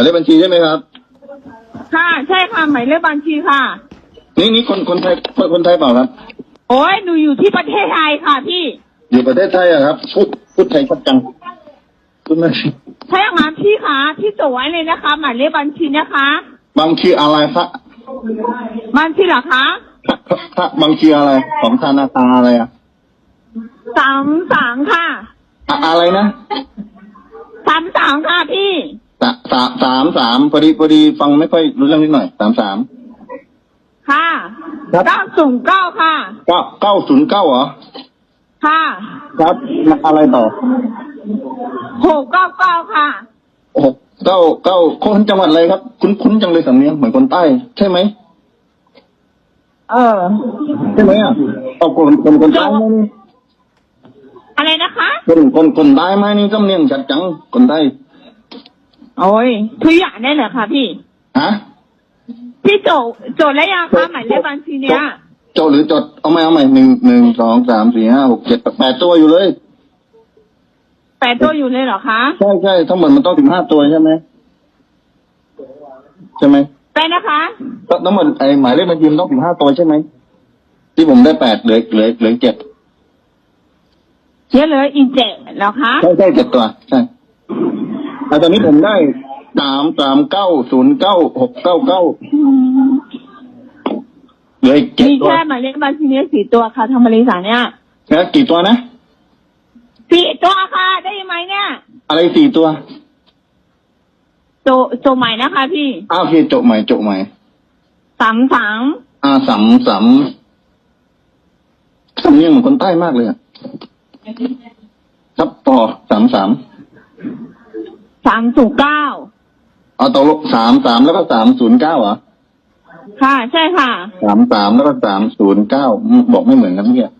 ายเลขบัญชีใช่ไหมครับ ค่ะ ใช่ค่ะหมายเลขบัญชีค่ะ นี่นี่คนคนไทยคนคนไทยเปล่าครับ โอ้ยหนูอยู่ที่ประเทศไทยค่ะพี่ อยู่ประเทศไทยอะครับ พูดพูดไทยชัดจังพูดไม่ถ้าอย่างนั้นพี่คะพี่จดไว้เลยนะคะ หมายเลขบัญชีนะคะบางทีอะไรพระบัญชีเหรอคะพระพระพระบางทีอะไรของธนาคารอะไรอะสามสามค่ะอะอะไรนะสามสามค่ะพี่ สาสาสามสามพอดีพอดีฟังไม่ค่อยรู้เรื่องนิดหน่อยสามสาม ค่ะครับ เก้าศูนย์เก้าค่ะ เก้าเก้าศูนย์เก้าเหรอค่ะครับอะไรต่อหกเก้าเก้าค่ะ หกเก้าเก้าคนจังหวัดอะไรครับ คุ้นคุ้นจังเลยสำเนียงเหมือนคนใต้ ใช่ไหมเออ ใช่ไหมอะเอาคนคนคนใต้ไหมนี่อะไรนะคะ คนคนคนใต้ไหมนี่สำเนียงชัดจังคนใต้ โอ้ยทุกอย่างได้เหรอคะพี่ ฮะพี่โจโจทย์แล้วยังคะหมายเลขบัญชีเนี้ยจดหรือจดเอาไหมเอาไหมหนึ่งหนึ่งสองสามสี่ห้าหกเจ็ดแปดตัวอยู่เลย แปดตัวอยู่เลยเหรอคะ ใช่ใช่ทั้งหมดมันต้องถึงห้าตัวใช่ไหมใช่ไหมไปนะคะก็ทั้งหมดไอ้หมายเลขบัญชีมันต้องถึงห้าตัวใช่ไหมที่ผมได้แปดเหลือเหลือเหลือเจ็ดเยอะเลยอีเจ็ดเหรอคะใช่ใช่เจ็ดตัวใช่แต่ตอนนี้ผมได้สามสามเก้าศูนย์เก้าหกเก้าเก้าเหลืออีกเจ็ดมีตัวแค่หมายเลขบัญชีเนี้ยสี่ตัวค่ะทำบริษัทเนี่ยแล้วกี่ตัวนะสี่ตัวค่ะได้ไหมเนี่ยอะไรสี่ตัวโจโจใหม่นะคะ พี่อ้าวโอเคโจบใหม่โจบใหม่สามสามอ่าสามสามสำเนียงเหมือนคนใต้มากเลยอะครับต่อสามสาม สามศูนย์เก้าเอาตกลงสามสามแล้วก็สามศูนย์เก้าเหรอค่ะ ใช่ค่ะสามสามแล้วก็สามศูนย์เก้าบอกไม่เหมือนกันเนี่ย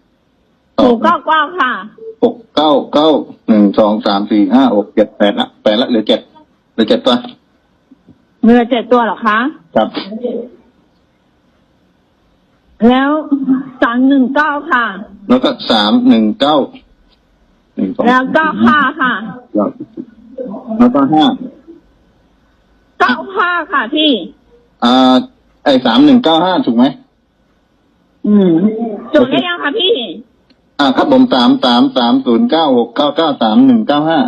ต่อถูกเก้าเก้าค่ะหกเก้าเก้าหนึ่งสองสามสี่ห้าหกเจ็ดแปดละแปดละเหลือเจ็ดเหลือเจ็ดตัวเรือเจ็ดตัวเหรอคะครับแล้วสามหนึ่งเก้าค่ะ แล้วก็สามหนึ่งเก้าหนึ่งสองแล้วก็ห้าค่ะครับ แล้วก็ห้าเก้าห้าค่ะพี่อ่าไอ้สามหนึ่งเก้าห้าถูกไหมอืมจดได้ยังคะพี่ อ่าครับผมสามสามสามศูนย์เก้าหกเก้าเก้าสามหนึ่งเก้าห้า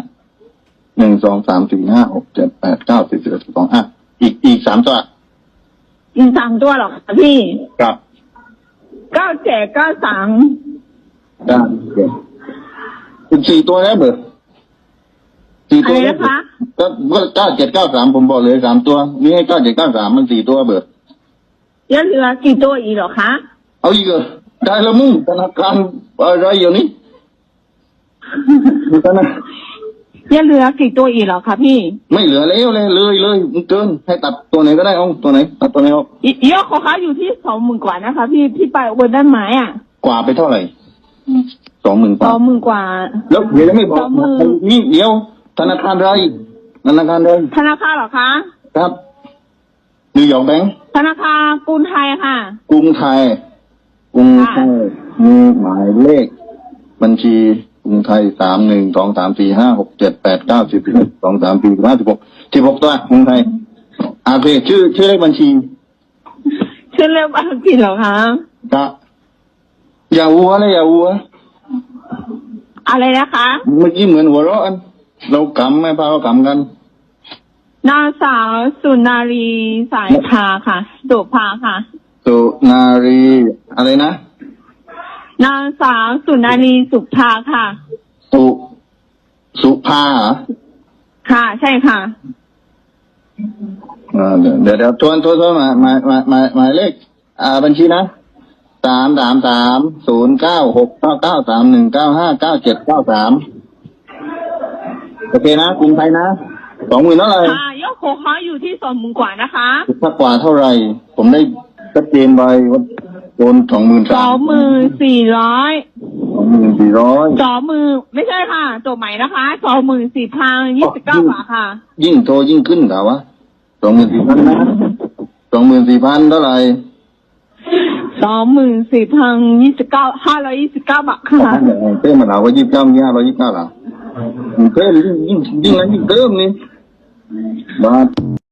หนึ่งสองสามสี่ห้าหกเจ็ดแปดเก้าสิบสิบเอ็ดสิบสองอะอีกอีกสามตัวอีกสามตัวเหรอคะพี่ครับเก้าเจ็ดเก้าสามเก้าเจ็ดอีกสี่ตัวแล้วเบอร์ สี่อะตัวไรแล้วนะคะ ก็ก็เก้าเจ็ดเก้าสามผมบอกเลยสามตัวนี่ให้เก้าเจ็ดเก้าสามมันสี่ตัวเบอร์ยังเหลือกี่ตัวอีกเหรอคะเอาอีกเหรอได้แล้วมึงธนาคารอะไรอยู่นี่ธนายังเหลือกี่ตัวอีกเหรอคะพี่ไม่เหลือแล้วเลยเลยเลยมึงเกินให้ตัดตัวไหนก็ได้เอาตัวไหนตัดตัวไหนออกอียอดของเขาอยู่ที่สองหมื่นกว่านะคะพี่พี่ไปบนด้านไม้อะกว่าไปเท่าไหร่สองหมื่นกสว่าองหมื่นกว่า แล้วเดี๋ยวยังไม่บอกสองหมื่น นี่เดี๋ยว ธนาคารอะไรธนาคารอะไรธนาคารเหรอคะ ครับนิวยอร์กแบงก์ธนาคารกรุงไทยค่ะ กรุงไทย กรุงไทย มีหมายเลข บัญชีกรุงไทยสามหนึ่งสองสามสี่ห้าหกเจ็ดแปดเก้าสิบสิบเอ็ดสองสามสี่สิบห้าสิบหกสิบหกตัวกรุงไทยอาเคชื่อชื่อเลขบัญชี ชื่อเรื่องบัญชีเหรอคะครับอย่าวัวเลยอย่าวัว อะไรนะคะ เมื่อกี้เหมือนหัวเราะอัน เรากำไม่พาเรากำกัน นางสาวสุนารีสายพาค่ะสุภาค่ะ สุนารีอะไรนะ นางสาวสุนารีสุภาค่ะ สุสุภาเหรอค่ะใช่ค่ะอ่าเดี๋ยวเดี๋ยวเดี๋ยวทวนทวนทวนหมายหมายหมายหมายหมายเลขอ่าบัญชีนะสามสามสามศูนย์เก้าหกเก้าเก้าสามหนึ่งเก้าห้าเก้าเจ็ดเก้าสาม โอเคนะกรุงไทยนะสองหมื่นเท่าไหร่ค่ะยอดของเขาอยู่ที่สองหมื่นกว่านะคะถ้ากว่าเท่าไหร่ ผมได้ชัดเจนไปว่าโดนสองหมื่นสสาอมงหมื่นสี่ร้อยสองหมื่นสี่ร้อยสองหมื่นไม่ใช่ค่ะตัวใหม่นะคะสองหมื่นสี่พันยี่สิบเก้าบาทค่ะ ยิ่งโทรยิ่งขึ้นเหรอวะสองหมื่นสี่พันนะสองหมื่นสี่พันเท่าไหร่สองหมื่นสี่พันยี่สิบเก้าห้าร้อยยี่สิบเก้าบาทค่ะเติมมาหนาวว่ายี่สิบเก้ายี่ห้าร้อยยี่สิบเก้าหรอ เติมยิ่งยิ่งยิ่งนั้น